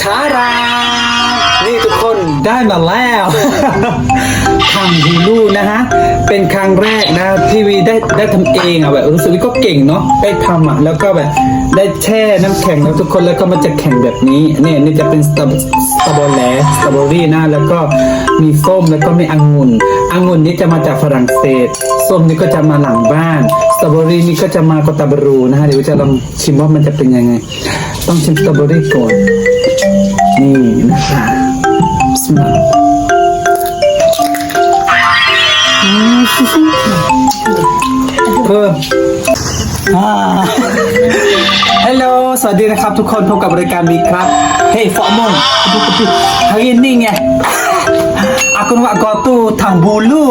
ชารา นี่ทุกคนได้มาแล้วทางฮูลูนะฮะ เป็นครั้งแรกนะที่วีได้ได้ทำเองอะแบบรู้สึกว่าก็เก่งเนาะได้ทำอะแล้วก็แบบได้แช่น้ำแข็งแล้วทุกคนแล้วก็มันจะแข็งแบบนี้เนี่ยนี่จะเป็นสตรอเบอร์แลสตรอเบอรี่นะแล้วก็มีส้มแล้วก็มีองุ่นองุ่นนี่จะมาจากฝรั่งเศสส้มนี่ก็จะมาหลังบ้านสตรอเบอรี่นี่ก็จะมากตาบรูนะฮะเดี๋ยวจะลองชิมว่ามันจะเป็นยังไง ต้องชิมสตรอเบอรี่ก่อน นี่นะคะบิสมิลลาห์เพิ่มฮัลโหล สวัสดีนะครับทุกคนพบกับบริการมีครับ เฮ้ยฟอร์มง hari ini ni aku nak buat tu tang bulu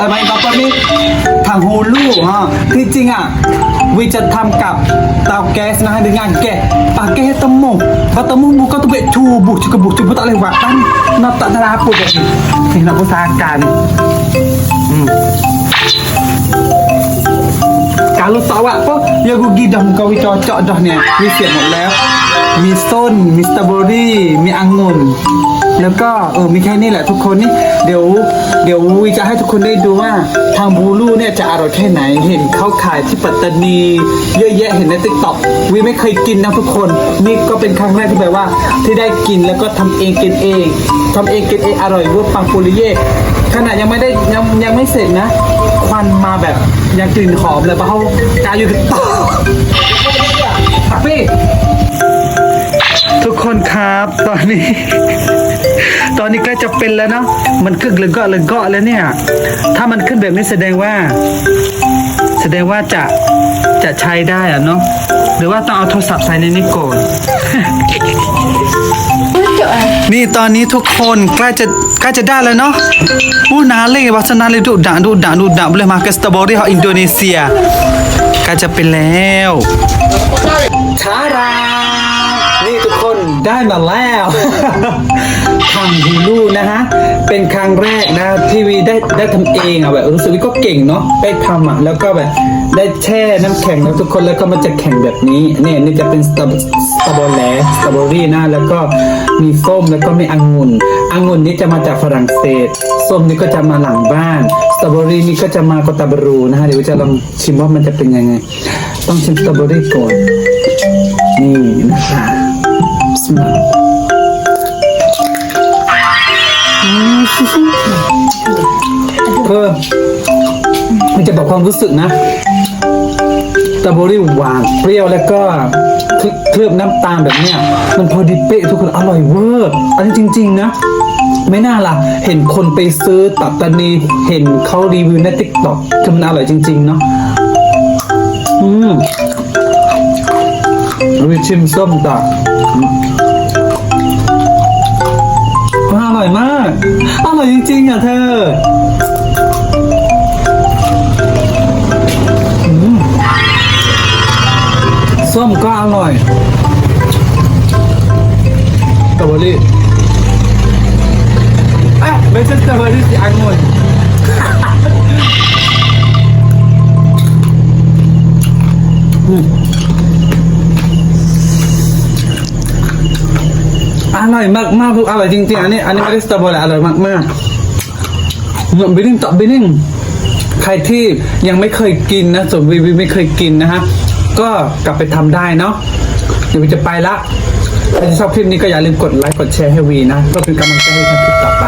อะไรบ้างนี่ทางฮูลูฮะคือจริงอะวิจะทำกับเตาแก๊สนะฮะ dengan gas pakai temu kalau temu bukan tu buat cubuh cukup buh cubuh tak lewat kan nak tak ada apa dah ni nak usahakan hmm. Kalau tak awak apa, ya rugi dah muka we cocok dah ni. We siap หมดแล้วมีส้ แล้วก็เออมีแค่นี้แหละทุกคนนี่เดี๋ยวเดี๋ยววีจะให้ทุกคนได้ดูว่าทางบูลูเนี่ยจะอร่อยแค่ไหนเห็นเขาขายที่ปัตตานีเยอะแยะเห็นในติ๊กต็อกวีไม่เคยกินนะทุกคน นี่ก็เป็นครั้งแรกที่แบบว่า ที่ได้กินแล้วก็ทำเองกินเองทำเองกินเองอร่อยเวอร์ปังปุริเย่ขนาดยังไม่ได้ยังยังไม่เสร็จนะ ควันมาแบบยังกลิ่นหอมเลยเพราะเขากายอยู่ในต่อฮั เป็นแล้วเนาะมันกึกเลยเกาะเลยเกาะแล้วเนี่ย ถ้ามันขึ้นแบบนี้แสดงว่า แสดงว่าจะจะใช้ได้อะเนาะหรือว่าต้องเอาโทรศัพท์ใส่ในนี้ก่อนนี่ตอนนี้ทุกคนใกล้จะใกล้จะได้แล้วเนาะอู้นาเลยวัฒนาเลยดูด่าดูด่าดูด่าเลยมาเกสตอเบอรี่ของอินโดนีเซียใกล้จะเป็นแล้วชารานี่ทุกคนได้มาแล้ว นะฮะ เป็นครั้งแรกนะที่วีได้ได้ทำเองอะแบบรู้สึกว่าก็เก่งเนาะได้ทำอะแล้วก็แบบได้แช่น้ำแข็งแล้วทุกคนแล้วก็มันจะแข็งแบบนี้เนี่ยนี่จะเป็นสตรอสตอเบอร์แลสตรอเบอรี่นะแล้วก็มีส้มแล้วก็มีองุ่นองุ่นนี่จะมาจากฝรั่งเศสส้มนี่ก็จะมาหลังบ้านสตรอเบอรี่นี่ก็จะมากอตาบรูนะฮะเดี๋ยวจะลองชิมว่ามันจะเป็นยังไง ต้องชิมสตรอเบอรี่ก่อนนี่นะคะบิ เพิ่มมันจะบอกความรู้สึกนะสตรอเบอรี่หวานเปรี้ยวแล้วก็เคลือบน้ำตาลแบบเนี้ยมันพอดีเป๊ะทุกคนอร่อยเวอร์อันนี้จริง ๆ นะ ไม่น่าล่ะ เห็นคนไปซื้อตับตานีเห็นเขารีวิวในติ๊กต็อกคือมันอร่อยจริง ๆ เนาะอืมราไปชิมส้มต่ออ ร่อยมาก อร่อยจริงๆอะเธอส้มก็อร่อยสตรอเบอรี่อะไม่ใช่สตรอเบอรี่สิองุ่น ร่อยมากมากทุกอร่อยจริงๆ อันนี้ อันนี้ไม่ได้สตรอเบอรี่อร่อยมากมากเหมือนบิลลิ่งต่อบิลลิ่งใครที่ยังไม่เคยกินนะส่วนวีวีไม่เคยกินนะฮะ ก็กลับไปทำได้เนาะเดี๋ยววีจะไปละใครชอบคลิปนี้ก็อย่าลืมกดไลค์กดแชร์ให้วีนะก็เป็นกำลังใจให้ทำคลิปต่อไป